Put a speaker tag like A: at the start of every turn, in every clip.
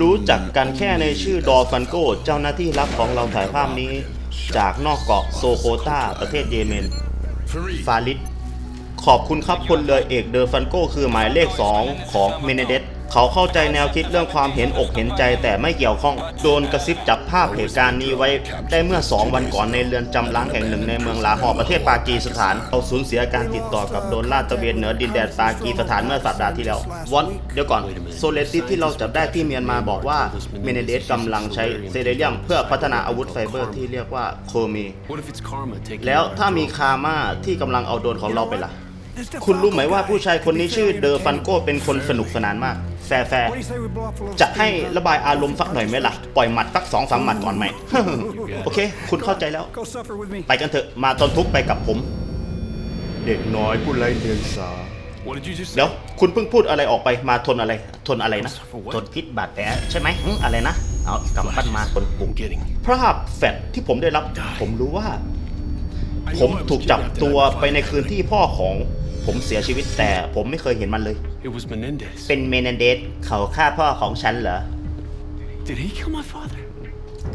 A: รู้จักกันแค่ในชื่อดอฟันโก เจ้าหน้าที่รับของเราถ่ายภาพนี้ จากนอกเกาะโซโคตาประเทศเยเมน ฟาลิดขอบคุณครับพลเรือเอกเดอฟันโก คือหมายเลข 2 ของเมเนเดส เขาเข้าใจแนวคิดเรื่องความเห็นอกเห็นใจแต่ไม่เกี่ยวข้อง โดนกระซิบจับภาพเหตุการณ์นี้ไว้ ได้เมื่อ 2 วันก่อนในเรือนจำล้างแห่งหนึ่งในเมืองลาฮอร์ประเทศปากีสถานเขาสูญเสียการติดต่อกับโดนลาดตระเวนเหนือดินแดนปากีสถานเมื่อสัปดาห์ที่แล้ววันเดี๋ยวก่อนโซเลติสที่เราจับได้ที่เมียนมาบอกว่าเมเนเดสกำลังใช้เซเดเรียมเพื่อพัฒนาอาวุธไฟเบอร์ที่เรียกว่าโคเม
B: What if it's karma taking
A: แล้วถ้ามีคาร์มาที่กำลังเอาโดนของเราไปล่ะ คุณรู้ไหมว่าผู้ชายคนนี้ชื่อเดอฟันโกเป็นคนสนุกสนานมาก แฟร์แฟร์จะให้ระบายอารมณ์สักหน่อยไหมล่ะ ปล่อยหมัดสักสองสามหมัดก่อนไหม โอเค คุณเข้าใจแล้ว
C: Go suffer with me.
A: ไปกันเถอะ มาตอนทุกข์ไปกับผม เด็กน้อยผู้ไร้เดียงสา
B: What did you just say?
A: แล้วคุณเพิ่งพูดอะไรออกไปมาทนอะไร ทนอะไรนะ ทนพิษบาดแผลใช่ไหมหึอะไรนะ เอากำปั้นมาคนปุ่ม
B: I'm getting.
A: ภาพแฟลชที่ผมได้รับ ผมรู้ว่า ผมถูกจับตัวไปในคืนที่พ่อของ ผมเสียชีวิตแต่ผมไม่เคยเห็นมันเลย
B: It was Menendez.
A: เป็นเมนเดสเขาฆ่าพ่อของฉันเหรอ
B: Did he kill my father?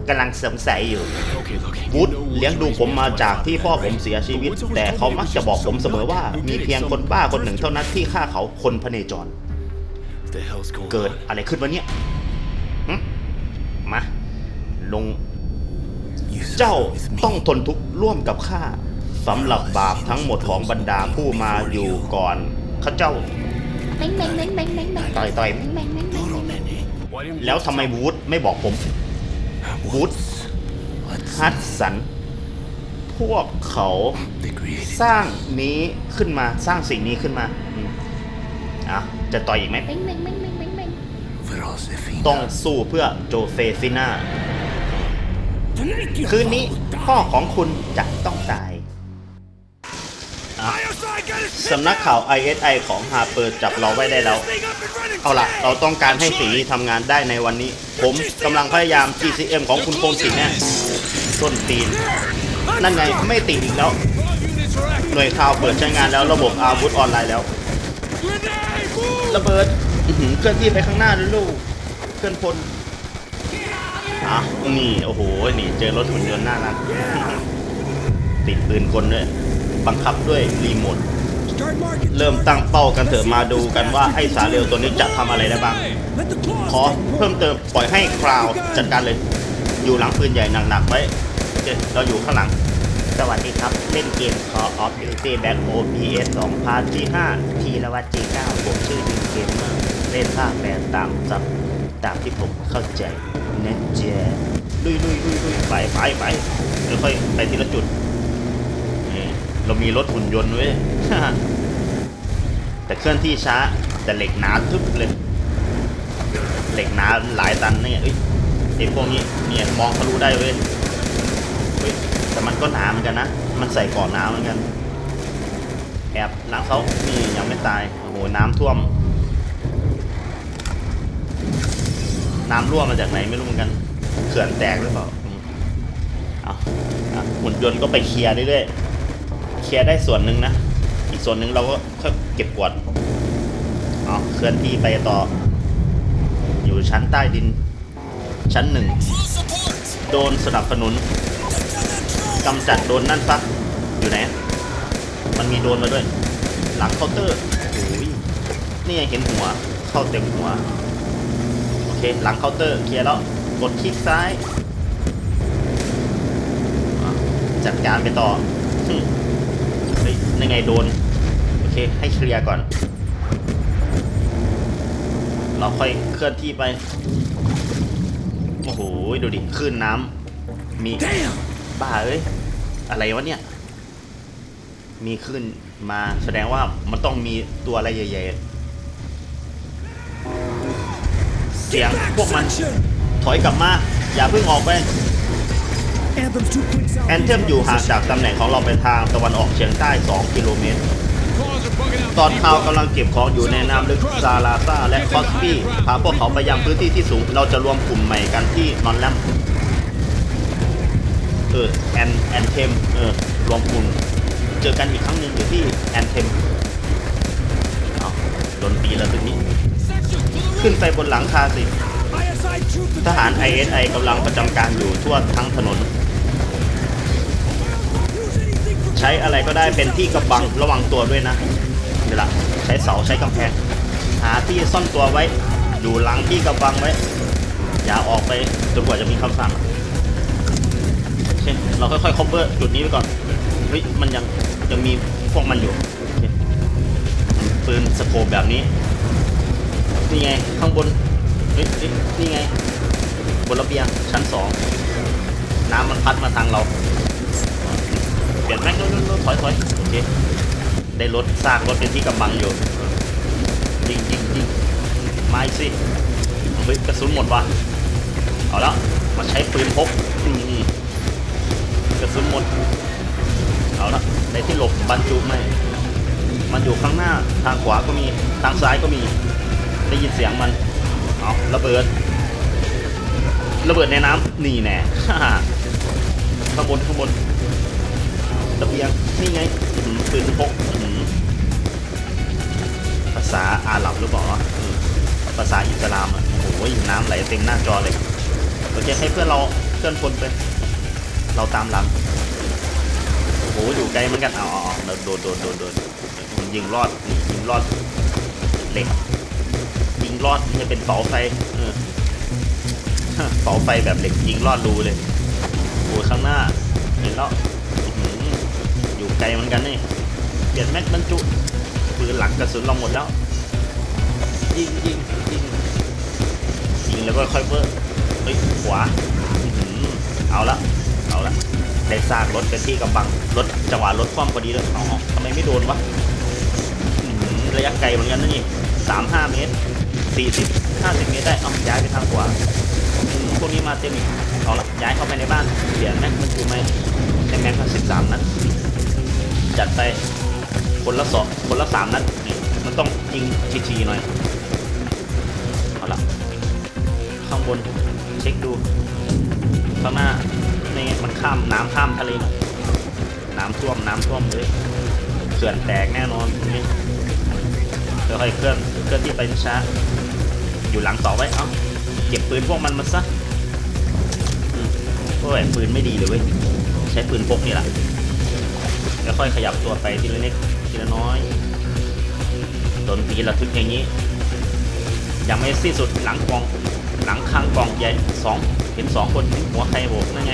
A: กำลังสงสัยอยู่
B: Okay, look. you
A: วูด
B: know
A: เลี้ยงดู
B: what's
A: ผมมา
B: going on.
A: จากที่พ่อผมเสียชีวิต แต่เขามักจะบอกผมเสมอว่า มีเพียงคนบ้าคนหนึ่งเท่านั้นที่ฆ่าเขาคนพเนจร
B: What the hell's going
A: เกิด
B: on?
A: อะไรขึ้นวะเนี่ยหึมา ลงเจ้าต้องทนทุกข์ร่วมกับข้า สำหรับบาปทั้งหมดของบรรดาผู้มาอยู่ก่อนข้าเจ้า
D: Bang bang bang bang bang bang.
A: ต่อยต่อยแล้วทำไมวูดไม่บอกผมวูดฮัดสัน พวกเขาสร้างนี้ขึ้นมาสร้างสิ่งนี้ขึ้นมาอืมอะจะต่อยอีกไหมต้องสู้เพื่อโจเฟฟิน่าคืนนี้พ่อของคุณจะต้องตาย สำนักข่าว ISI ของฮาเปอร์จับเราไว้ได้แล้ว เอาล่ะ เราต้องการให้สีทำงานได้ในวันนี้ ผมกำลังพยายาม GCM ของคุณโคมสินเนี่ยต้นตีน นั่นไงไม่ติดอีกแล้ว หน่วยข่าวเปิดใช้งานแล้วระบบอาวุธออนไลน์แล้ว ระเบิดอื้อหือเคลื่อนที่ไปข้างหน้าด้วยลูกเคลื่อนพลอะนี่ โอ้โห นี่เจอรถหุ่นยนต์น่ารักติดปืนกลด้วย บังคับด้วยรีโมท
C: Start marking.
A: เริ่มตั้งเป้ากันเถอะมาดูกันว่าไอ้สาเร็วตัวนี้จะทำอะไรได้บ้าง
C: Let the claws
A: ขอ
C: take
A: เพิ่ม
C: root.
A: เติมปล่อยให้คราวจัดการเลย อยู่หลังปืนใหญ่หนักๆไว้โอเคเราอยู่ข้างหลัง สวัสดีครับ เล่นเกม Call of Duty Black OPS 2พาร์ทที่ 5 ทีละวัตจี9ผมชื่อดิงเกมเมอร์เล่นภาคแปลตามซับตามที่ผมเข้าใจนะเจ๊ลุยลุยลุยลุยไปไปไปค่อยๆไปทีละจุดนี่ เรามีรถหุ่นยนต์เว้ย แต่เคลื่อนที่ช้า แต่เหล็กหนาทึบเลย เหล็กหนาหลายตันเนี่ยเอ้ยไอ้พวกนี้เนี่ยมองทะลุได้เว้ยเฮ้ย แต่มันก็หนาเหมือนกันนะ มันใส่ก่อนหนาเหมือนกัน แอบหลังเขานี่ยังไม่ตาย โอ้โห น้ำท่วม น้ำรั่วมาจากไหนไม่รู้เหมือนกัน เขื่อนแตกหรือเปล่าอืมเอาเอาหุ่นยนต์ก็ไปเคลียร์เรื่อยๆ เคลียร์ได้ส่วนหนึ่งนะ อีกส่วนหนึ่งเราก็ค่อยเก็บกวาดเอาเคลื่อนที่ไปต่อ อยู่ชั้นใต้ดิน ชั้นหนึ่ง โดนสนับสนุนกำจัดโดนนั่นซะอยู่ไหน มันมีโดนมาด้วย หลังเคาน์เตอร์โอ้ยนี่ไงเห็นหัว เข้าเต็มหัว โอเค หลังเคาน์เตอร์ เคลียร์แล้ว กดคลิกซ้าย จัดการไปต่อ ยนี่ไงโดน โอเค ให้เคลียร์ก่อน เราค่อยเคลื่อนที่ไป โอ้โห ดูดิคลื่นน้ำมี บ้าเอ้ย อะไรวะเนี่ย มีคลื่นมาแสดงว่ามันต้องมีตัวอะไรใหญ่ๆ เสียงพวกมัน
C: Section.
A: ถอยกลับมา อย่าเพิ่งออกไป แอนเทมอยู่ห่างจากตำแหน่งของเราไปทางตะวันออกเฉียงใต้ 2 กิโลเมตร ตอนข่าวกำลังเก็บของอยู่ในน้ำลึกซาลาซาและคอสปี้พาพวกเขาไปยังพื้นที่ที่สูง เราจะรวมกลุ่มใหม่กันที่นอนแลมเออแอนแอนเทมเออรวมกลุ่มเจอกันอีกครั้งหนึ่งอยู่ที่แอนเทมเอาโดนตีแล้วตรงนี้ ขึ้นไปบนหลังคาสิทหาร ISI กำลังประจำการอยู่ทั่วทั้งถนน ใช้อะไรก็ได้เป็นที่กำบังระวังตัวด้วยนะเดี๋ยวละใช้เสาใช้กำแพง หาที่ซ่อนตัวไว้ อยู่หลังที่กำบังไว้ อย่าออกไปจนกว่าจะมีคำสั่งโอเคเราค่อยๆ cover จุดนี้ไปก่อนเฮ้ยมันยังยังมีพวกมันอยู่ปืนสโคปแบบนี้นี่ไงข้างบนเฮ้ยนี่ไงบนระเบียงชั้นสองน้ำมันพัดมาทางเรา ลี่ยนแม็กซ์รถรถรถถอยถอยโอเคได้รถซากรถเป็นที่กำบังอยู่ยิงยิงยิงมาสิเฮ้ยกระสุนหมดว่ะเอาแล้วมาใช้ปืนพกอืมกระสุนหมดเอาละในที่หลบบรรจุไม่มันอยู่ข้างหน้าทางขวาก็มีทางซ้ายก็มีได้ยินเสียงมันเอาระเบิด ระเบิดในน้ำนี่แน่ข้างบนข้างบน ระเบียงนี่ไงปืนพกภาษาอาหรับหรือเปล่าภาษาอิสลามอะโอ้ยน้ำไหลเต็มหน้าจอเลยโอเคให้เพื่อนเราเคลื่อนพลไป เราตามหลังโอ้โหอยู่ไกลเหมือนกันเอาเอาเอาโดนโดนโดนโดนยิงรอดยิงรอดเหล็กยิงรอดจะเป็นเสาไฟเออเสาไฟแบบเหล็กยิงรอดรูเลยโอ้ยข้างหน้าเห็นแล้ว ไกลเหมือนกันนี่เปลี่ยนแม็กบรรจุปืนหลังกระสุนเราหมดแล้ว ยิงยิงยิงยิงแล้วก็ค่อยเพิ่มเฮ้ยขวาอื้อหือเอาละเอาละได้ซากรถเป็นที่กำบังรถจังหวะรถคว่ำพอดีเลยอ๋อทำไมไม่โดนวะระยะไกลเหมือนกันนะนี่สามห้าเมตรสี่สิบห้าสิบเมตรได้เอาย้ายไปทางขวาพวกนี้มาเต็มอีกเอาละย้ายเข้าไปในบ้านเปลี่ยนแม็กมันอยู่ไหมในแม็กมันสิบสามนัด จัดไปคนละสองคนละสามนัดนี่มันต้องยิงทีๆหน่อย เอาละข้างบนเช็คดูข้างหน้านี่มันข้ามน้ำข้ามทะเลมาน้ำท่วมน้ำท่วมเลยเขื่อนแตกแน่นอนตรงนี้ค่อยเคลื่อนเคลื่อนที่ไปช้าๆอยู่หลังเสาไว้เอ้าเก็บปืนพวกมันมาซะโอ้ยปืนไม่ดีเลยเว้ยใช้ปืนพกนี่แหละ แล้วค่อยขยับตัวไปทีละนิดทีละน้อยโดนตีระทึกอย่างนี้ ยังไม่สิ้นสุดหลังกอง หลังคางกองใหญ่สองเห็นสองคนหัวใครโบกนั่นไง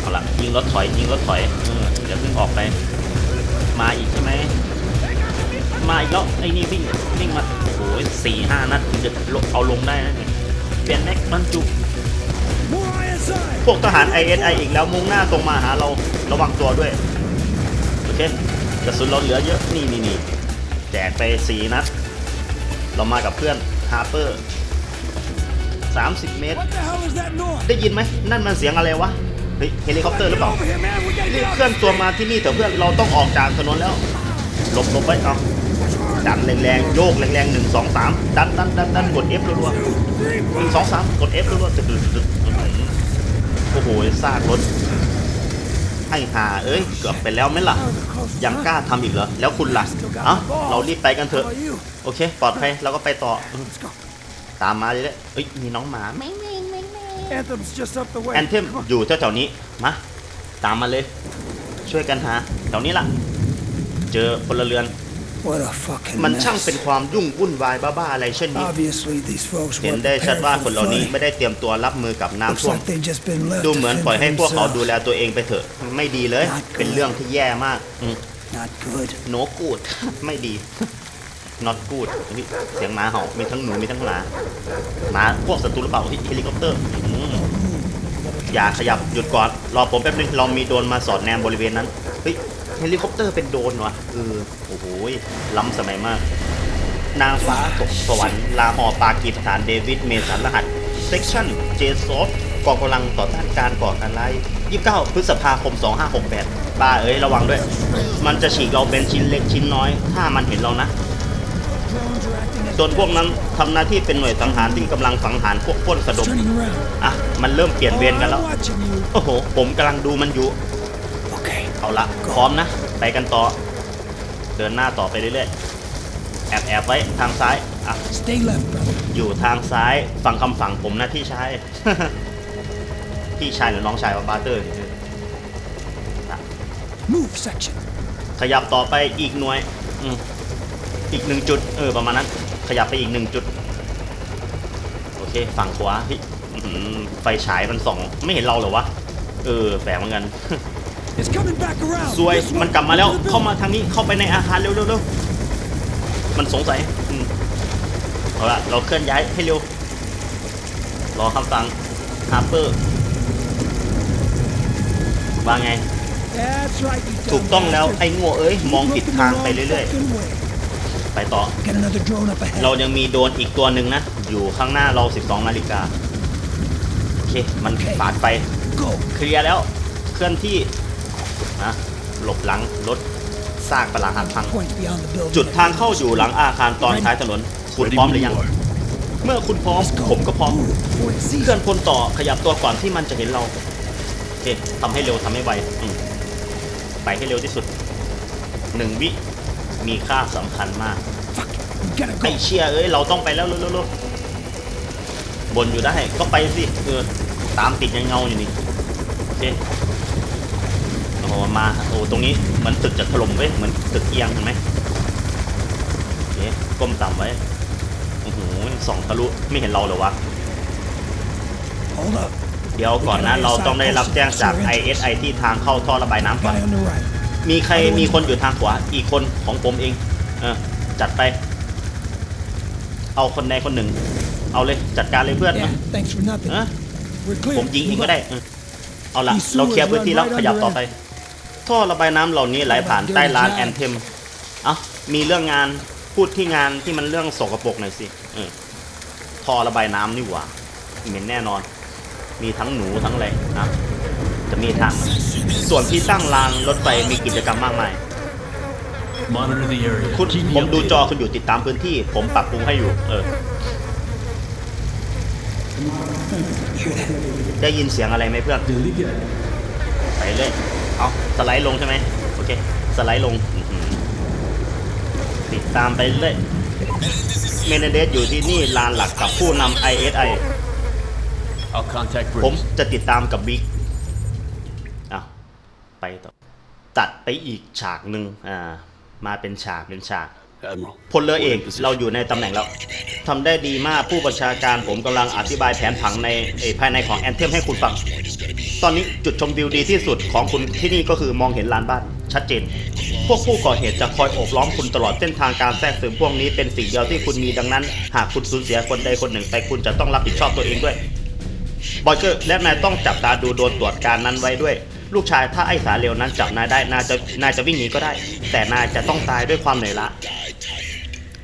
A: เอาละยิงรถถอยยิงรถถอยเออเดี๋ยวเพิ่งออกไป มาอีกใช่ไหมมาอีกแล้วไอ้นี่วิ่งวิ่งมาโอ้ยสี่ห้านัดถึงจะเอาลงได้นะเนี่ยเปลี่ยนแม็กบรรจุพวกทหาร ISI อีกแล้วมุ่งหน้าตรงมาหาเราระวังตัวด้วย เคกระสุนเราเหลือเยอะนี่นี่นี่แจกไปสี่นัด เรามากับเพื่อนฮาร์เปอร์30เมตร
C: What the hell is that noise?
A: ได้ยินไหมนั่นมันเสียงอะไรวะเฮ้ยเฮลิคอปเตอร์หรือเปล่า
C: Over here, man! We gotta
A: รี
C: get
A: บ
C: out
A: เคลื่อนตัวมาที่นี่เถอะเพื่อนเราต้องออกจากถนนแล้วหลบหลบไปเอาดันแรงๆโยกแรงๆหนึ่งสองสามดันดันดันดันกด F รัวๆหนึ่งสองสามกด F รัวๆตึ๊ดตึ๊ดตึ๊ดตึ๊ดโอ้โหซากรถ ให้หาเอ้ยเกือบไปแล้วไหมล่ะ ยังกล้าทำอีกเหรอ แล้วคุณล่ะเอ้าเรารีบไปกันเถอะ
C: How about you?
A: โอเค ปลอดภัยเราก็ไปต่อ
C: Let's go.
A: ตามมาเลยเลยเอ้ย มีน้องหมา
D: เม่งเม่งเม่งเม่ง
C: Anthem's just up the way.
A: แอนเทม
C: Come on.
A: อยู่แถวๆนี้ มา ตามมาเลย ช่วยกันหาแถวนี้ล่ะ เจอพลเรือน
C: What a fucking
A: มันช่าง
C: mess.
A: เป็นความยุ่งวุ่นวายบ้าๆอะไรเช่นนี้
C: Obviously, these folks
A: เห็น
C: weren't
A: ได้ชัด
C: prepared
A: ว่า
C: for
A: คน
C: the
A: เหล่านี้
C: fight.
A: ไม่ได้เตรียมตัวรับมือกับน้ำ
C: Looks
A: ท่วม
C: like they've just been left
A: ดู
C: to
A: เหมือน
C: fend
A: ปล่อย
C: for
A: ให้พวกเขา
C: themselves.
A: ดูแลตัวเองไปเถอะ ไม่ดีเลย เป็นเรื่องที่แย่มากอืม
C: Not good.
A: โนกูดไม่ดี not good นี่เสียงหมาเห่ามีทั้งหนูมีทั้งหมาหมาพวกศัตรูหรือเปล่าเฮ้ยเฮลิคอปเตอร์อืมอย่าขยับหยุดก่อนรอผมแป๊บนึงเรามีโดรนมาสอดแนมบริเวณนั้นเฮ้ย เฮลิคอปเตอร์เป็นโดนวะเออโอ้โหล้ำสมัยมาก นางฟ้าตกสวรรค์ลาหอปากีสถานเดวิดเมสันรหัสเซกชั่นเจซอฟกองกำลังต่อต้านการก่อการร้าย 29 พฤษภาคม 2568บ้าเอ้ยระวังด้วย มันจะฉีกเราเป็นชิ้นเล็กชิ้นน้อย ถ้ามันเห็นเรานะส่วนพวกนั้นทำหน้าที่เป็นหน่วยสังหารที่กำลังสังหารพวกปล้นสะดมอะ มันเริ่มเปลี่ยนเวรกันแล้ว โอ้โห ผมกำลังดูมันอยู่ เอาละพร้อมนะ ไปกันต่อ เดินหน้าต่อไปเรื่อยๆ แอบแอบไว้ทางซ้ายอะ
C: Stay left, brother.
A: อยู่ทางซ้ายฝั่งคำฝั่งผมนะพี่ชาย พี่ชายหรือน้องชายของบาร์เตอร์เนี่ยอะ
C: Move section.
A: ขยับต่อไปอีกหน่วยอืมอีกหนึ่งจุด เออ ประมาณนั้น ขยับไปอีกหนึ่งจุด โอเค ฝั่งขวาพี่อื้อหือไฟฉายมันส่อง ไม่เห็นเราเหรอวะ เออ แปลกเหมือนกัน
C: It's coming back around.
A: ซวย
C: This way.
A: มันกลับมาแล้ว
C: Into the
A: เข้า
C: building.
A: มาทางนี้ เข้าไปในอาคารเร็วเร็วเร็วมันสงสัยอืมเอาละเราเคลื่อนย้ายให้เร็ว รอคำสั่งฮาร์เปอร์ว่าไง
C: That's right, you
A: ถูก
C: dumb
A: ต้องแล้ว
C: bastard.
A: ไอ้โง่เอ้ย มอง
C: You
A: ผิด
C: looked in
A: ทาง
C: the
A: ไป
C: wrong
A: เรื่อย
C: fucking way.
A: ๆไปต่อ
C: Get another drone up ahead.
A: เรายังมีโดรนอีกตัวหนึ่งนะ อยู่ข้างหน้าเรา 12 นาฬิกา โอเค มันฝาดไฟ
C: Go.
A: เคลียร์แล้ว เคลื่อนที่ นะหลบหลังรถซากประหลาดหักพัง
C: Point beyond the building.
A: จุดทางเข้าอยู่หลังอาคารตอนท้ายถนน คุณพร้อมหรือยัง เมื่อคุณพร้อม
C: Let's go.
A: ผมก็พร้อม
C: Move before it sees
A: เคลื่อน
C: us.
A: พลต่อขยับตัวก่อนที่มันจะเห็นเราโอเคทำให้เร็วทำให้ไวอืมไปให้เร็วที่สุดหนึ่งวิมีค่าสำคัญมาก
C: Fuck it. We gotta
A: ไอ้
C: go.
A: เชี่ยเอ้ยเราต้องไปแล้วเร็วๆๆบนอยู่ได้ก็ไปสิเออตามติดยังเงาอยู่นี่โอเคโอ้โหมาโอ้ตรงนี้เหมือนตึกจะถล่มเว้ยเหมือนตึกเอียงเห็นไหมโอเคก้มต่ำไว้โอ้โหส่องทะลุไม่เห็นเราเหรอวะ
C: Hold up.
A: เดี๋ยวก่อนนะ เราต้องได้รับแจ้งจาก ISI ที่ทางเข้าท่อระบายน้ำก่อน
C: Guy on the right.
A: มีใครมีคนอยู่ทางขวาอีกคนของผมเอง เออจัดไป เอาคนใดคนหนึ่ง เอาเลยจัดการเลยเพื่อน
C: Yeah, thanks for nothing.
A: เออ
C: We're clear.
A: ผมยิงเอง
C: Move
A: ก็
C: up.
A: ได้เออเอาละเราเคลียร์พื้นที่แล้วขยับต่อไป ท่อระบายน้ำเหล่านี้ไหลผ่านใต้ลานแอนเทมเอ้ามีเรื่องงานพูดที่งานที่มันเรื่องสกปรกหน่อยสิเออท่อระบายน้ำนี่หว่าเหม็นแน่นอน มีทั้งหนูทั้งอะไรนะจะมีทางส่วนที่ตั้งรางรถไฟมีกิจกรรมมากมาย
B: Monitor the area.
A: คุณ
B: Keep me
A: ผมดูจอ
B: updated.
A: คุณอยู่ติดตามพื้นที่ ผมปรับปรุงให้อยู่ เออ ได้ยินเสียงอะไรไหมเพื่อนไปเลยเอา สไลด์ลงใช่ไหมโอเค สไลด์ลงอื้อหือติดตามไปเรื่อยเมนเดสอยู่ที่นี่ลานหลักกับผู้นำ ISI
B: I'll contact
A: ผม
B: Briggs.
A: จะติดตามกับบิ๊กอะไปต่อ ตัดไปอีกฉากหนึ่งอ่า มาเป็นฉากเป็นฉาก
B: Admiral.
A: พลเรือเอก
B: we're in position.
A: เราอยู่ในตำแหน่งแล้วทำได้ดีมากผู้บัญชาการผมกำลังอธิบายแผนผังในเอ่อภายในของแอนเทมให้คุณฟัง ตอนนี้จุดชมวิวดีที่สุดของคุณที่นี่ก็คือมองเห็นลานบ้าน ชัดเจน พวกผู้ก่อเหตุจะคอยโอบล้อมคุณตลอดเส้นทางการแทรกซึมพวกนี้เป็นสิ่งเดียวที่คุณมีดังนั้น หากคุณสูญเสียคนใดคนหนึ่งไปคุณจะต้องรับผิดชอบตัวเองด้วยบอยเกอร์และนายต้องจับตาดูโดนตรวจการนั้นไว้ด้วย ลูกชายถ้าไอ้สาเลวนั้นจับนายได้นายจะนายจะวิ่งหนีก็ได้ แต่นายจะต้องตายด้วยความเหนื่อยล้า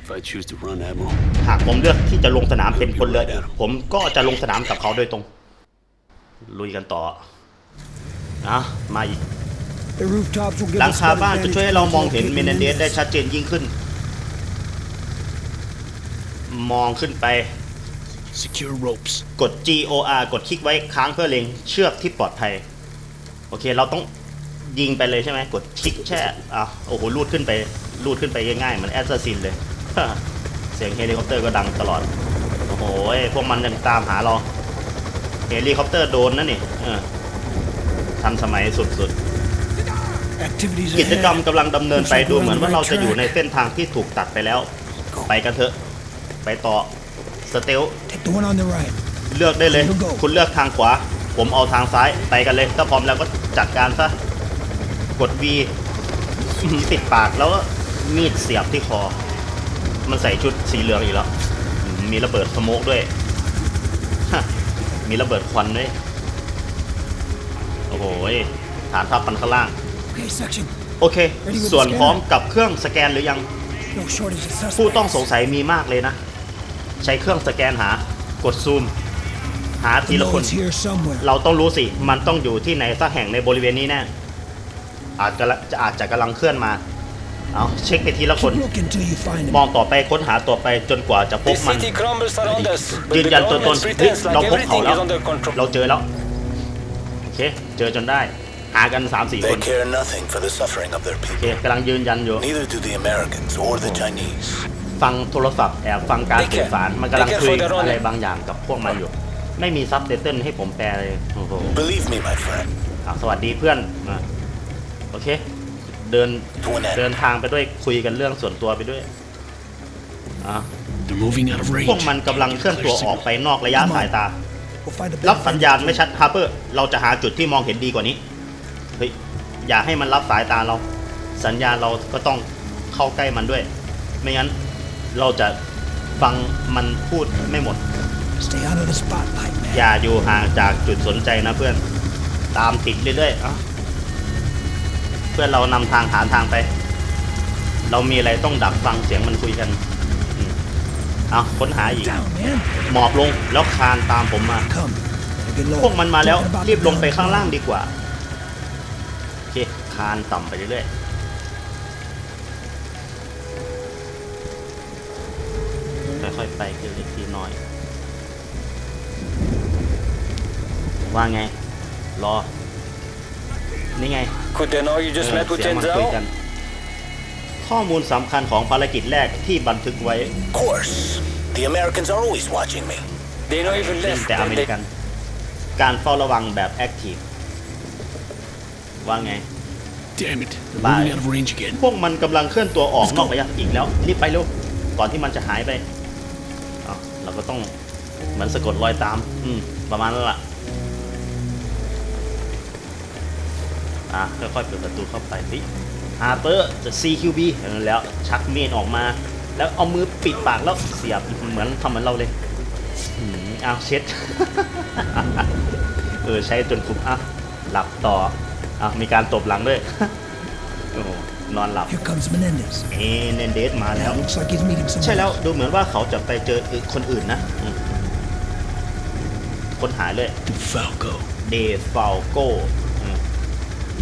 B: If I choose to run, Admiral,
A: หากผมเลือกที่จะลงสนามเป็นพลเรือเอกผมก็จะลงสนามกับเขาโดยตรง ลุยกันต่ออะมาอีก
C: The rooftops will give
A: หลัง
C: us
A: คา
C: better
A: บ้านจะ
C: vantage
A: ช่วยให้เรามองเห็น
C: point
A: เม
C: over
A: น
C: the
A: เดส
C: enemies.
A: ได้ชัดเจนยิ่งขึ้น มองขึ้นไป
B: secure ropes.
A: กด G O R กดคลิกไว้ค้างเพื่อเล็งเชือกที่ปลอดภัย โอเคเราต้องยิงไปเลยใช่ไหมกดคลิกแช่อะโอ้โหลูดขึ้นไปลูดขึ้นไปง่ายๆเหมือนแอสซัสซินเลย เสียงเฮลิคอปเตอร์ก็ดังตลอด โอ้โห พวกมันยังตามหาเรา เฮลิคอปเตอร์โดนนะนี่เออทันสมัยสุด
C: Activities
A: ๆกิจกรรม
C: ahead.
A: กำลังดำเนินไปดูเหมือนว่าเราจะอยู่ในเส้นทางที่ถูกตัดไปแล้ว ไปกันเถอะ ไปต่อ สเตล
C: Take the one on the right.
A: เลือกได้เลย คุณเลือกทางขวา ผมเอาทางซ้าย ไปกันเลย ถ้าพร้อมแล้วก็จัดการซะ กด V อื้อหือติดปากแล้วก็มีดเสียบที่คอ มันใส่ชุดสีเหลืองอีกแล้วอืมมีระเบิดสโมกด้วยฮะมีระเบิดควันด้วย โอ้โหยฐานทัพมันข้างล่าง
C: Okay, section.
A: โอเค ส่วนพร้อมกับเครื่องสแกนหรือยัง
C: No shortage of
A: ผู้ต้องส
C: suspects.
A: งสัยมีมากเลยนะ ใช้เครื่องสแกนหากดซูม หาที
C: The
A: ละคน
C: node's here somewhere.
A: เราต้องรู้สิ มันต้องอยู่ที่ไหนสักแห่งในบริเวณนี้แน่อาจจะจะอาจจะกำลังเคลื่อนมา เอาเช็คไปทีละคน
C: Keep looking till you find
A: ม
C: him.
A: องต่อไปค้นหาต่อไปจนกว่าจะพบ
E: The
A: มัน
E: city crumbles around us, but
A: ยืน
E: the
A: ยันตัวตน
E: government
A: เฮ้ย
E: pretends
A: เรา
E: like
A: พบเขา
E: everything
A: แล้ว
E: is under control.
A: เราเจอแล้ว โอเค เจอจนได้ หากัน 3-4ค
F: They
A: น
F: care nothing for the suffering of their
A: โอเค
F: people.
A: กำลังยืนยันอยู่
F: Neither do the Americans or the Chinese.
A: ฟังโทรศัพท์แอบฟังการสื่อสาร มันกำลังคุยอะไรบางอย่างกับพวกมันอยู่ ไม่มีซับไตเติลให้ผมแปลเลยโอ้โห
E: Believe me, my friend.
A: อะสวัสดีเพื่อนอะโอเค เดิน
E: To an end.
A: เดินทางไปด้วยคุยกันเรื่องส่วนตัวไปด้วยอะ
B: They're moving out of
A: พวก
B: range.
A: มันกำลังเคลื่อนตัวออกไปนอกระยะสายตา
C: We'll find a
A: รับ
C: better
A: สัญญาณไม่ชัดฮาร์เปอร์ เราจะหาจุดที่มองเห็นดีกว่านี้ เฮ้ย อย่าให้มันรับสายตาเรา สัญญาณเราก็ต้องเข้าใกล้มันด้วย ไม่งั้นเราจะฟังมันพูดไม่หมด
C: Stay out of the spotlight, man.
A: อย่าอยู่ห่างจากจุดสนใจนะเพื่อน ตามติดเรื่อยๆเอ้า เพื่อนเรานำทางหาทางไป เรามีอะไรต้องดักฟังเสียงมันคุยกันอืมเอาค้นหาอีก
C: Down, man.
A: หมอบลงแล้วคานตามผมมา
C: Come. Get low.
A: พวกมันมาแล้ว
C: Talking about
A: รีบลงไป
C: guns.
A: ข้างล่างดีกว่า โอเค คานต่ำไปเรื่อยๆ ค่อยๆไปทีละทีหน่อย ว่าไง รอ นี่ไง
E: Could they know you
A: เอ
E: just
A: อ
E: met with
A: เสียงมันคุยกัน
E: Denzel?
A: ข้อมูลสำคัญของภารกิจแรกที่บันทึกไว้
E: Of course. The Americans are always watching me. They know even
A: เล่น
E: less
A: แต่อเมริกัน การเฝ้าระวังแบบแอคทีฟว่าไง
B: Damn it. They're
A: Bye.
B: moving out of range again.
A: พวกมันกำลังเคลื่อนตัวออกนอกระยะอีกแล้วรีบไปเร็วก่อนที่มันจะหายไปเอาเราก็ต้องเหมือนสะกดรอยตาม อืม ประมาณนั้นแหละ อะค่อยๆเปิดประตูเข้าไปสิฮาร์เปอร์จะ CQB แล้วชักเมนออกมา แล้วเอามือปิดปากแล้วเสียบเหมือนทำเหมือนเราเลยอืมอ้าวเช็ด เออใช้จนคุ้มอะหลับต่ออะมีการตบหลังด้วยโอ้โหนอนหลับ
C: Here comes Menendez.
A: เอเนนเดสมาแล้ว
C: Now looks like he's meeting someone.
A: ใช่แล้ว
C: else.
A: ดูเหมือนว่าเขาจะไปเจออีกคนอื่นนะอืมคนหายเลย
B: Falco.
A: เดฟาโก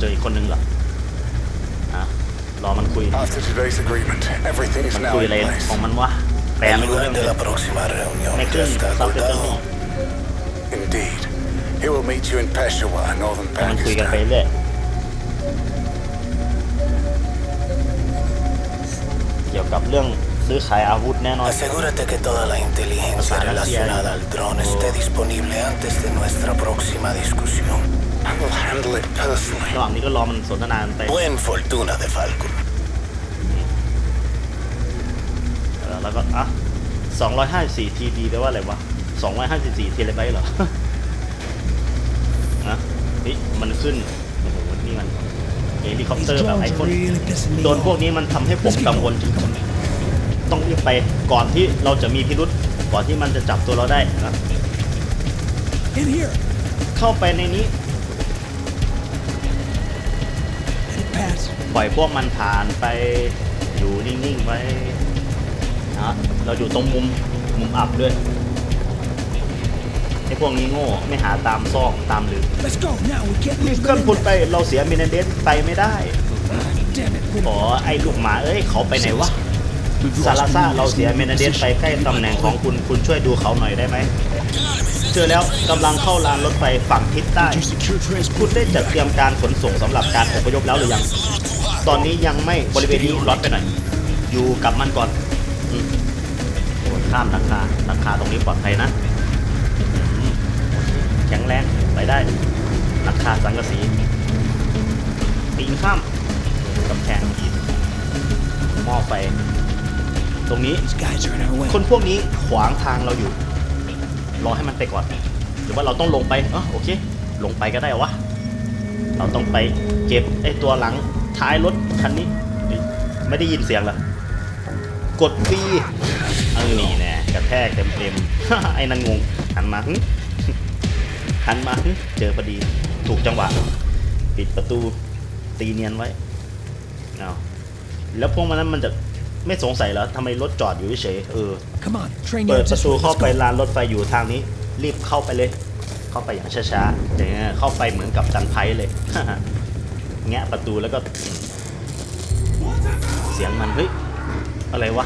A: เจออีกคนนึงเหรออะรอมันคุย
F: After today's agreement, everything is
A: มัน
F: now
A: คุย
F: in
A: อะไร
F: place.
A: ของมันวะแปล
E: El
A: ไม่รู้
E: lugar
A: เรื่อง
E: de
A: เล
E: la
A: ย
E: próxima reunión
A: ใน
E: ya
A: เครื่อง
E: está
A: ซับเตอร์
E: acordado.
A: นี่
F: Indeed. He will meet you in Peshawar, northern
A: มันคุยกันไป
F: Pakistan.
A: เรื่อยเกี่ยวกับเรื่องซื้อขายอาวุธแน่นอน
E: Asegúrate que toda la inteligencia
A: Pasará el día
E: relacionada
A: y-
E: al dron esté
A: Oh.
E: disponible antes de nuestra próxima discusión.
F: I will handle it personally.
A: ระหว่างนี้ก็รอมันสนทนากันไป
E: Buen fortuna de Falco.
A: เออแล้วก็อะ254 TB แปลว่าอะไรวะ 254 เทเลไบต์เหรอ นะนี่มันขึ้น โอ้โห นี่มันเฮลิคอป
C: These
A: เตอร์แบบไอ
C: drones
A: พ่น
C: are really pissing me
A: โดนพวก
C: off.
A: นี้มันทำให้ผมกังวลถึงต้องรีบไปก่อนที่เราจะมีพิรุษก่อนที่มันจะจับตัวเราได้นะ
C: In here.
A: เข้าไปในนี้ ปล่อยพวกมันผ่านไปอยู่นิ่งๆไว้นะเราอยู่ตรงมุมมุมอับด้วยไอ้พวกนี้โง่ไม่หาตามซอกตามหลืม
C: Let's go now. We can't
A: รีบ
C: lose
A: เคลื่อนพล
C: Menendez.
A: ไปเราเสียมินเดสไปไม่ได้
C: Damn it.
A: อ๋อไอ้ลูกหมาเอ้ยเขาไปไหนวะ
B: We've
A: ซา
B: lost
A: ลาซ่า
B: Menendez
A: เราเสีย
B: in
A: เมนเดส
B: position.
A: ไปใกล้ตำแหน่งของคุณคุณช่วยดูเขาหน่อยได้ไหมเจอแล้วกำลังเข้าลานรถไฟฝั่งทิศใต้
B: Did you secure
A: คุณ
B: transport?
A: ได้จัดเตรียมการขนส่งสำหรับการอพยพแล้วหรือยัง ตอนนี้ยังไม่บริเวณนี้ร้อนไปหน่อย อยู่กับมันก่อนอืมโอ้ยข้ามราคาราคาตรงนี้ปลอดภัยนะอืมแข็งแรงไปได้ราคาสังกะสีปีนข้ามกำแพงอีกหม้อไฟตรงนี้
C: These guys are in our way.
A: คนพวกนี้ขวางทางเราอยู่ รอให้มันไปก่อน หรือว่าเราต้องลงไปเออโอเค ลงไปก็ได้วะ เราต้องไปเก็บไอ้ตัวหลัง ท้ายรถคันนี้เฮ้ยไม่ได้ยินเสียงเหรอกดปีเออนี่แน่กระแทกเต็มเต็มๆไอ้นั่นงงหันมาหึหันมาหึเจอพอดีถูกจังหวะ ปิดประตูตีเนียนไว้เอาแล้วพวกมันนั้นมันจะไม่สงสัยเหรอทำไมรถจอดอยู่เฉยๆเออ
C: Come on. Train
A: เปิด
C: yards
A: ประ
C: this
A: ตู
C: way.
A: เข้า
C: Let's
A: ไป
C: go.
A: ลานรถไฟอยู่ทางนี้ รีบเข้าไปเลย เข้าไปอย่างช้าๆอย่างเงี้ยเข้าไปเหมือนกับจันไพเลย แงะประตูแล้วก็อืมเสียงมันเฮ้ยอะไรวะ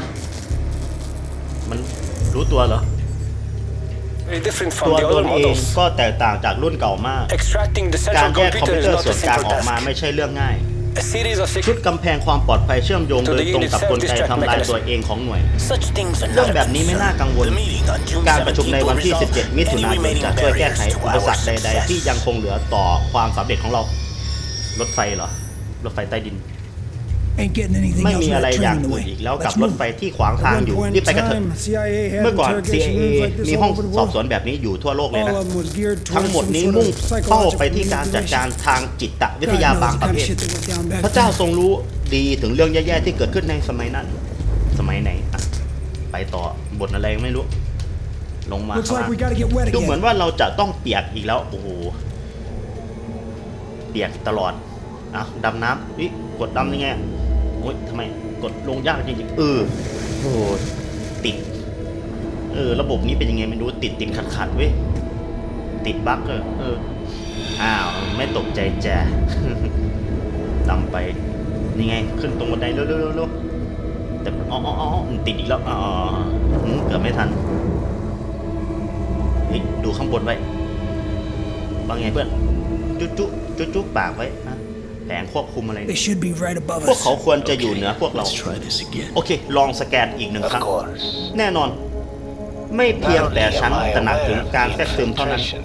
A: มันรู้ตัวเหรอ
E: Very different
A: ตัว
E: from the
A: ต
E: other
A: นเอง
E: models.
A: ก็แตกต่างจากรุ่นเก่ามาก
E: Extracting the
A: การ
E: central
A: แยกคอมพิ
E: computer
A: วเตอ
E: is
A: ร์
E: not
A: ส่ว
E: a
A: นกลาง
E: simple
A: ออกมา
E: task.
A: ไม่ใช่เรื่องง่าย
E: A series of
A: ชุด
E: secret.
A: กำแพงความปลอดภัยเชื่อมโยงโดยตรงกับกลไกทำลายตัวเองของหน่วย
E: Such things are
A: เรื่อง
E: not
A: แบบนี้ไม่น่ากังวล
E: The meeting on June
A: การประชุม
E: 17
A: ในวันที่
E: will resolve
A: 17 มิถุนาย
E: any
A: น
E: remaining
A: จะช่วยแก้ไข
E: barriers to
A: อุปสรรค
E: our
A: ใด ๆ ที่
E: success.
A: ยังคงเหลือต่อความสำเร็จของเรา รถไฟเหรอ รถไฟใต้ดิน
C: Ain't getting anything
A: ไม่
C: else
A: มี
C: with
A: อะไร
C: that
A: อย่าง
C: train in the
A: อื่น
C: way.
A: อีกแล้วกับ
C: Let's
A: รถ
C: move.
A: ไฟที่ขวางทาง
G: At
A: อยู่
G: one
A: รีบ
G: point
A: ไป
G: in
A: กันเถอะ
G: time, CIA had
A: เมื่อก่อน
G: interrogation
A: CIA
G: rooms like this
A: มี
G: all
A: ห้อง
G: over the
A: สอบ
G: world.
A: สวนแบบนี้อยู่ทั่วโลกเลย
G: All
A: นะ
G: of them was geared
A: ทั้ง
G: towards
A: หมด
G: some
A: นี้
G: sort
A: มุ่ง
G: of
A: เป้าไป
G: psychological
A: ที่การจัดการ
G: manipulation.
A: ทางจิตวิท
G: God
A: ยา
G: knows
A: บาง
G: the
A: ประ
G: kind
A: เภ
G: of
A: ท
G: shit that went down back
A: พระเจ้า
G: then.
A: ทรงรู้ดีถึงเรื่องแย่ๆที่เกิดขึ้นในสมัยนั้น สมัยไหนอะไปต่อบทอะไรไม่รู้ ลงมา
C: Looks
A: ข้างล่าง
C: like we gotta get wet
A: ดูเหมือน
C: again.
A: ว่าเราจะต้องเปียกอีกแล้วโอ้โหเปียกตลอดอะดำน้ำนี่กดดำยังไงโอ้ยทำไมกดลงยากจริงๆเออโอ้ติดเออระบบนี้เป็นยังไงไม่รู้ติดติดขัดขัดๆเว้ยติดบั๊กเออเอออ้าวไม่ตกใจแจ้ดำไปนี่ไง ขึ้นตรงบันไดเร็วๆเร็วๆแต่อ๋ออ๋ออ๋อติดอีกแล้วอ๋อหืมเกือบไม่ทันเฮ้ยดูข้างบนไว้ว่าไงเพื่อนจุ๊จุ๊ จุ๊จุ๊ปากไว้นะแผงควบคุมอะไร
C: They
A: เนี่ย
C: should be right above
A: พวก
C: us.
A: เขาควรจะอยู่เหนือพวกเรา
B: Let's try this again.
A: โอเค ลองสแกนอีกหนึ่งครั้
E: Of
A: ง
E: course.
A: แน่นอน ไม่เพียง
E: Not
A: แต่
E: only
A: ฉัน
E: am I
A: ตระหนักถึง
E: aware of
A: การ
E: the
A: แทรกซึมเท่านั้น
E: infiltration,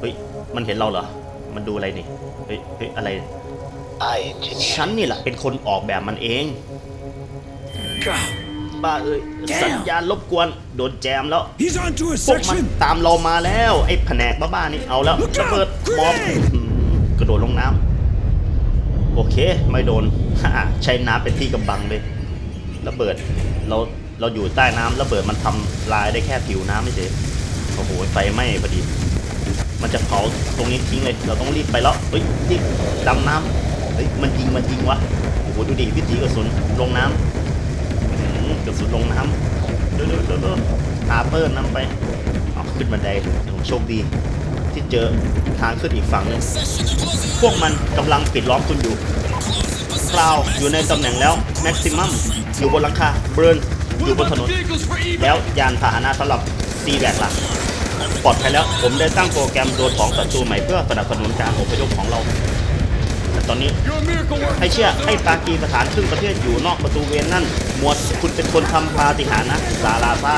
A: เฮ้ย มันเห็นเราเหรอ มันดูอะไรนี่ เฮ้ยเฮ้ยอะไร
E: I engineered
A: ฉันนี่แหละเป็นคนออกแบบมันเอง บ้าเอ้ยสัญญาณรบกวนโดนแจมแล้ว
C: He's onto a
A: พวกมัน
C: section.
A: ตามเรามาแล้ว ไอ้แผนกบ้าๆนี่เอาแล้ว
C: Look out
A: ระเบิดมอบ
C: Grenade
A: อืมกระโดดลงน้ำโอเคไม่โดนใช้น้ำเป็นที่กำบังเลยระเบิดเราเราอยู่ใต้น้ำระเบิดมันทำลายได้แค่ผิวน้ำไม่ใช่โอ้โหไฟไหม้พอดี มันจะเผาตรงนี้ทิ้งเลย เราต้องรีบไปแล้วเฮ้ยรีบดำน้ำเฮ้ยมันยิงมันยิงวะโอ้โหดูดิวิถีกระสุนลงน้ำอื้อหือ กระสุนลงน้ำเร็วๆเร็วๆหาเปิร์นำไปเอาขึ้นบันไดผมโชคดี ที่เจอทางขึ้นอีกฝั่งหนึงพวกมันกำลังปิดล้อมคุณอยู่คลาวอยู่ในตำแหน่งแล้วแม็กซิมัมอยู่บนหลังคาเบิร์นอยู่บนถนน แล้วยานพาหนะสำหรับซีแบกล่ะปลอดภัยแล้วผมได้ตั้งโปรแกรมโดนของศัตรูใหม่เพื่อสนับสนุนการอพยพของเรา แต่ตอนนี้ไอ้เชี่ยไอ้ปากีสถานครึ่งประเทศอยู่นอกประตูเวนนั่นหมวดคุณเป็นคนทำปาฏิหาริย์นะซาลาซา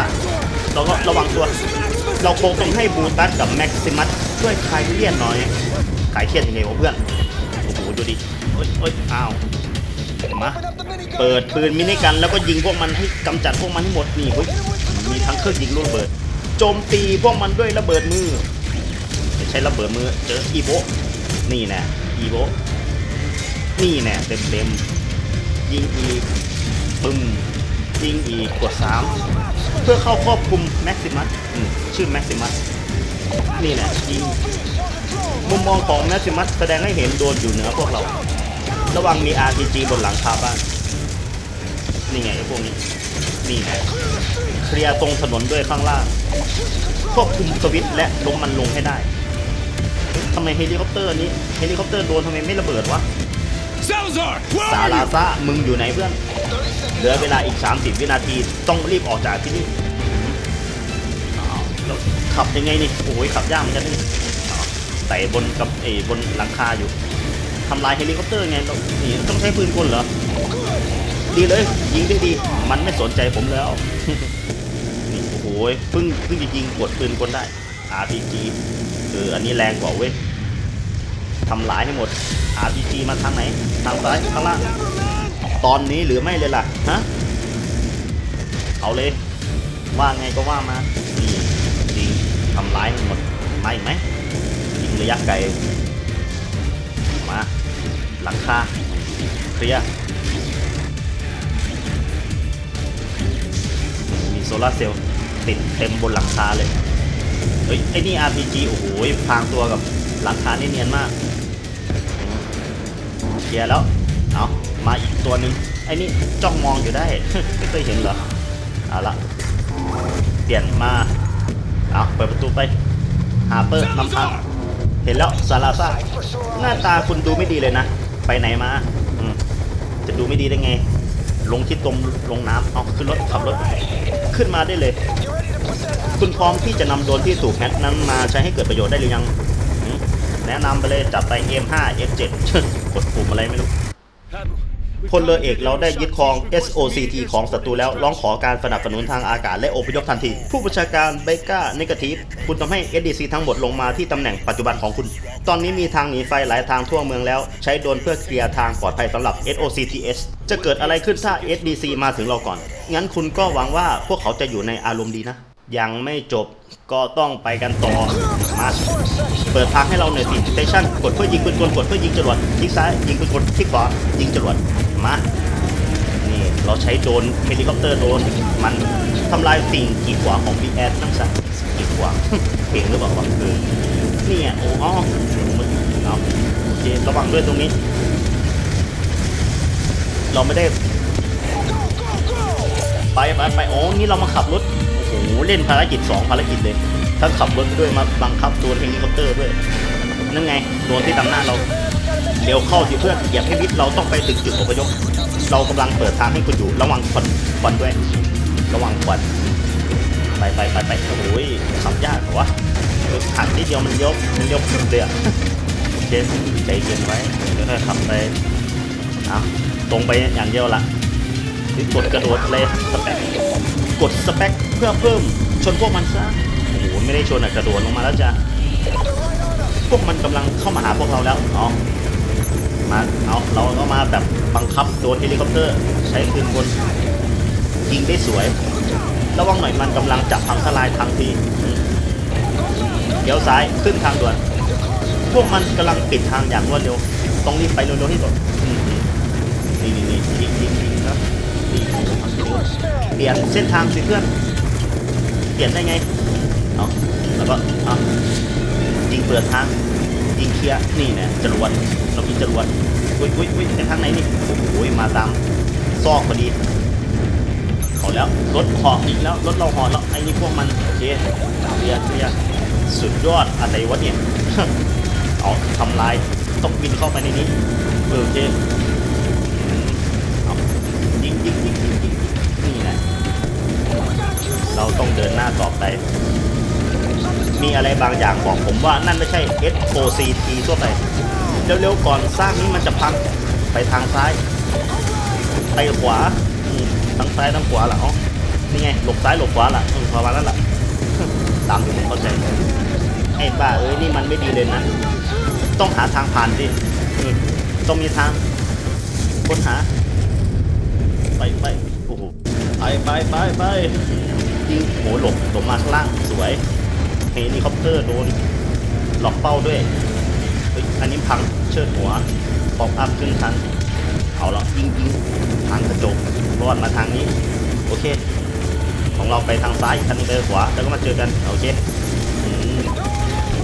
A: เราก็ระวังตัว เราคงต้องให้บูตัสกับแม็กซิมัสช่วยคลายเครียดหน่อยคลายเครียดยังไงวะเพื่อนโอ้โหดูดิโอ้ยโอ้ยอ้าวมาเปิดปืนมินิกันแล้วก็ยิงพวกมันให้กำจัดพวกมันให้หมดนี่เฮ้ยมีทั้งเครื่องยิงลูกระเบิดโจมตีพวกมันด้วยระเบิดมือไม่ใช้ระเบิดมือเจออีโบนี่แน่อีโบ นี่แน่เต็มเต็มๆยิงอีกปึ้มยิงอีกกดสามเพื่อเข้าควบคุมแม็กซิมัสชื่อแม็กซิมัสนี่แหละยิงมุมมองของแม็กซิมัสแสดงให้เห็นโดนอยู่เหนือพวกเรา ระวังมี RPG บนหลังคาบ้านนี่ไงไอ้พวกนี้นี่ไงเคลียร์ตรงถนนด้วยข้างล่างควบคุมสวิตช์และล้มมันลงให้ได้ทำไมเฮลิคอปเตอร์นี้เฮลิคอปเตอร์โดนทำไมไม่ระเบิดวะ ซาลาซามึงอยู่ไหนเพื่อน เหลือเวลาอีก 30 วินาทีต้องรีบออกจากที่นี่อ้าขับยังไงนี่โอ้ยขับยากเหมือนกันนี่อ้าวไต่บนกับเอบนหลังคาอยู่ทำลายเฮลิคอปเตอร์ไงเราหนีต้องใช้ปืนกลเหรอ ดีเลย ยิงได้ดี มันไม่สนใจผมแล้ว นี่โอ้โหเพิ่งเพิ่งจะยิงกดปืนกลได้ RPG เอออันนี้แรงกว่าเว้ย ทำลายให้หมด RPG มาทางไหน ทางซ้ายข้างล่างตอนนี้หรือไม่เลยล่ะ ฮะ เอาเลย ว่าไงก็ว่ามานี่จริงทำร้ายมันหมดมาอีกไหมยิงระยะไกล มา หลังคาเคลียร์มีโซลาเซลล์ติดเต็มบนหลังคาเลย เฮ้ย ไอ้นี่ RPG โอ้โหพรางตัวกับหลังคานี่เนียนมาก เคลียร์แล้ว เอามาอีกตัวหนึ่งไอ้นี่จ้องมองอยู่ได้ ไม่เคยเห็นเหรอ เอาละ เปลี่ยนมา เอาเปิดประตูไปฮาเปอร์นำทางเห็นแล้วซาลาซ่าหน้าตาคุณดูไม่ดีเลยนะ ไปไหนมาอืมจะดูไม่ดีได้ไง ลงที่ตรงลงน้ำเอาขึ้นรถขับรถ ขึ้นมาได้เลย คุณพร้อมที่จะนำโดรนที่ถูกแฮกนั้นมาใช้ให้เกิดประโยชน์ได้หรือยัง แนะนำไปเลยจัดไป M5 F7 กดปุ่มอะไรไม่รู้พลเรือเอกเราได้ยึดครอง SOCT ของศัตรูแล้วร้องขอการสนับสนุนทางอากาศและอพยพทันที ผู้บัญชาการเบก้าเนกาทีฟคุณทำให้ SDC ทั้งหมดลงมาที่ตำแหน่งปัจจุบันของคุณ ตอนนี้มีทางหนีไฟหลายทางทั่วเมืองแล้ว ใช้โดรนเพื่อเคลียร์ทางปลอดภัยสำหรับ SOCTS จะเกิดอะไรขึ้นถ้า SDC มาถึงเราก่อน งั้นคุณก็หวังว่าพวกเขาจะอยู่ในอารมณ์ดีนะ ยังไม่จบก็ต้องไปกันต่อ มาเปิดทางให้เราหน่อยสิสเตชันกดเพื่อยิงปืนกลกดเพื่อยิงจรวดคลิกซ้ายยิงปืนกลคลิกขวายิงจรวดมานี่เราใช้โดรนเฮลิคอปเตอร์โดรนมันทำลายสิ่งกีดขวางของ b ีแอดนั่งซะกีดขวางเก่งหรือเปล่าวะคือนี่อะโอ้อ๋อมันเอาโอเคระวังด้วยตรงนี้ เราไม่ได้ไปไปไปโอ้นี่เรามาขับรถโอ้โหเล่นภารกิจ 2 ภารกิจเลย ทั้งขับรถด้วยมาบังคับโดรนเฮลิคอปเตอร์ด้วยนั่นไงโดนที่ตำหน้าเราเร็วเข้าสิเพื่อนอย่าให้มิดเราต้องไปถึงจุดอพยพเรากำลังเปิดทางให้คุณอยู่ระวังควันควันด้วย ระวังควันไปไปไปไปโอ้ยขับยากเหรอวะหักนิดเดียวมันยกมันยกขึ้นเลยอะโอเคใจเย็นไว้เดี๋ยวค่อยขับไปเอาตรงไปอย่างเดียวละกดกระโดดเลยสเปคกดสเปคเพื่อเพิ่มชนพวกมันซะ โอ้โหไม่ได้ชนอะกระโดดลงมาแล้วจ้ะพวกมันกำลังเข้ามาหาพวกเราแล้วอ๋อมาเอาเราก็มาแบบบังคับโดนเฮลิคอปเตอร์ ใช้ปืนกลยิงได้สวย ระวังหน่อยมันกำลังจะพังทลายทางทีเดี๋ยวซ้ายขึ้นทางด่วน พวกมันกำลังปิดทางอย่างรวดเร็วต้องรีบไปเร็วๆที่สุดนี่นี่นี่ยิงยิงยิงครับนี่เปลี่ยนเส้นทางสิเพื่อน เปลี่ยนได้ไง เอาแล้วก็เอายิงเปิดทางยิงเคลียร์นี่เนี่ยจรวดเรามีจรวดอุ้ยอุ้ยอุ้ยแต่ทางไหนนี่โอ้โหมาตามซอกพอดีเอาแล้วรถหออีกแล้วรถเราหอแล้วไอ้นี่พวกมันโอเคเคลียร์เคลียร์สุดยอดอะไรวะเนี่ยเอาทำลายต้องบินเข้าไปในนี้โอเคเอายิงยิงยิงยิงยิงนี่แหละเราต้องเดินหน้าต่อไป มีอะไรบางอย่างบอกผมว่านั่นไม่ใช่ SOCT ทั่วไปเร็วๆก่อนสร้างนี้มันจะพังไปทางซ้าย ไปขวาทั้งซ้ายทั้งขวาล่ะอ๋อนี่ไงหลบซ้ายหลบขวาล่ะเออประมาณนั้นล่ะตามที่ผมเข้าใจไอ้บ้าเอ้ยนี่มันไม่ดีเลยนะ ต้องหาทางผ่านสิต้องมีทางค้นหา ไปไปโอ้โหไปไปไปไปยิงโหหลบหลบมาข้างล่างสวย เฮลิคอปเตอร์โดนหลอกเป้าด้วยเฮ้ยอันนี้พังเชิดหัวป๊อปอัพขึ้นทันเอาละยิงยิงทางกระจกรอดมาทางนี้ โอเค ของเราไปทางซ้ายอีกคันหนึงไปขวาแล้วก็มาเจอกันโอเค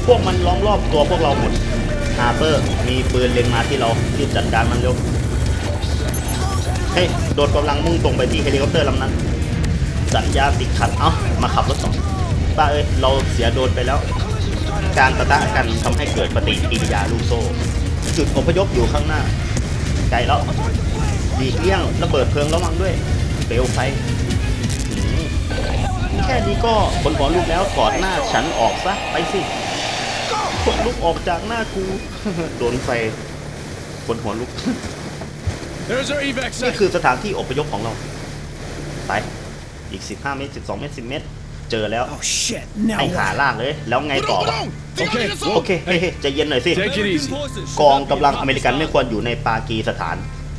A: พวกมันล้อมรอบตัวพวกเราหมดฮาร์เปอร์มีปืนเล็งมาที่เรารีบจัดการมันเร็วเฮ้ยโดนกำลังมุ่งตรงไปที่เฮลิคอปเตอร์ลำนั้นสัญญาณติดขัดเอ้ามาขับรถต่อ ป้าเอ้ยเราเสียโดนไปแล้ว การประทะกันทำให้เกิดปฏิกิริยาลูกโซ่ จุดอพยพอยู่ข้างหน้าไกลแล้วหลีกเลี่ยงระเบิดเพลิงระวังด้วย เปลวไฟหืมแค่นี้ก็ขนหัวลุกแล้วกอดหน้าฉันออกซะไปสิขนลุกออกจากหน้ากูโดนไฟขนหัวลุก
B: There's our evac
A: นี่
B: site.
A: คือสถานที่อพยพของเรา ไป อีก 15 เมตร 12 เมตร 10 เมตร เจอแล้ว
C: Oh shit! Now
A: ไอ้หา
C: what?
A: ล่างเลย แล้วไงต่อวะ
B: Okay,
A: โอเคเฮ้ยๆใจเย็นหน่อยสิ
B: take it easy.
A: กองกำลังอเมริกันไม่ควรอยู่ในปากีสถาน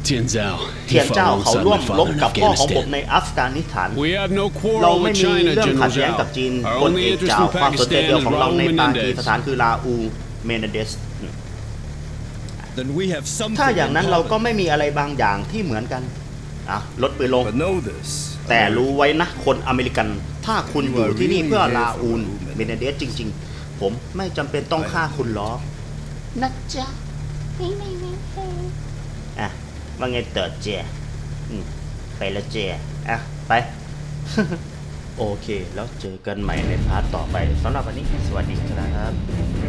B: Tian Zhao.
A: เทียนเจ้าเขาร่วมรบกับพ่อของผม
B: Afghanistan.
A: ในอัฟกานิสถาน
B: We have no
A: เรา
B: quarrel
A: ไม่
B: with
A: มี
B: China,
A: เรื่องขั
B: General
A: ดแย้งกับ
B: Zhao.
A: จีน
B: Our
A: พล
B: only
A: เอก
B: interest
A: เจ้า
B: in
A: ความสนใจ
B: Pakistan
A: เดียว
B: is
A: ของเราใน
B: Raul
A: ปากี
B: Menendez.
A: สถานคือลาอูเมนเดส
G: Then we have something
A: ถ้าอย่างนั้น
G: in
A: เราก็
G: common.
A: ไม่มีอะไรบางอย่างที่เหมือนกันอะลดปืนลง
G: But know this.
A: แต่รู้ไว้นะคนอเมริกัน ถ้าคุณอยู่ที่นี่เพื่อลาอูน
G: You are really
A: เมนเดสจริง ๆ ผมไม่จำเป็นต้องฆ่าคุณหรอก
D: นะจ๊ะไม่ไม่ไม่ไม่
A: อะว่าไงเติร์ดเจอืมไปแล้วเจอะไป โอเค แล้วเจอกันใหม่ในพาร์ทต่อไปสำหรับวันนี้สวัสดีครับ